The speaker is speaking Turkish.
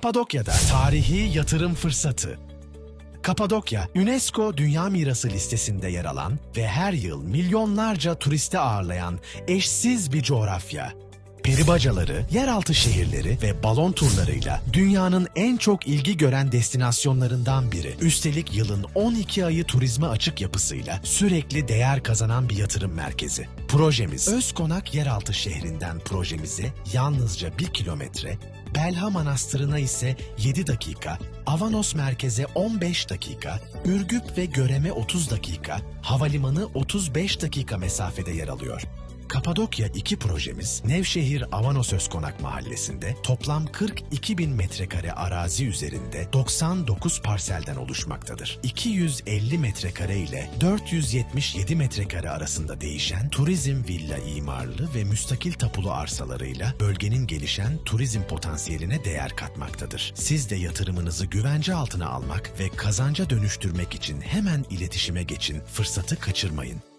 Kapadokya'da tarihi yatırım fırsatı. Kapadokya, UNESCO Dünya Mirası listesinde yer alan ve her yıl milyonlarca turisti ağırlayan eşsiz bir coğrafya. Peribacaları, yeraltı şehirleri ve balon turlarıyla dünyanın en çok ilgi gören destinasyonlarından biri. Üstelik yılın 12 ayı turizme açık yapısıyla sürekli değer kazanan bir yatırım merkezi. Projemiz Özkonak Yeraltı şehrinden projemize yalnızca 1 kilometre, Belha Manastırı'na ise 7 dakika, Avanos merkeze 15 dakika, Ürgüp ve Göreme 30 dakika, havalimanı 35 dakika mesafede yer alıyor. Kapadokya 2 projemiz Nevşehir Avanos Özkonak mahallesinde toplam 42 bin metrekare arazi üzerinde 99 parselden oluşmaktadır. 250 metrekare ile 477 metrekare arasında değişen turizm villa imarlı ve müstakil tapulu arsalarıyla bölgenin gelişen turizm potansiyeline değer katmaktadır. Siz de yatırımınızı güvence altına almak ve kazanca dönüştürmek için hemen iletişime geçin, fırsatı kaçırmayın.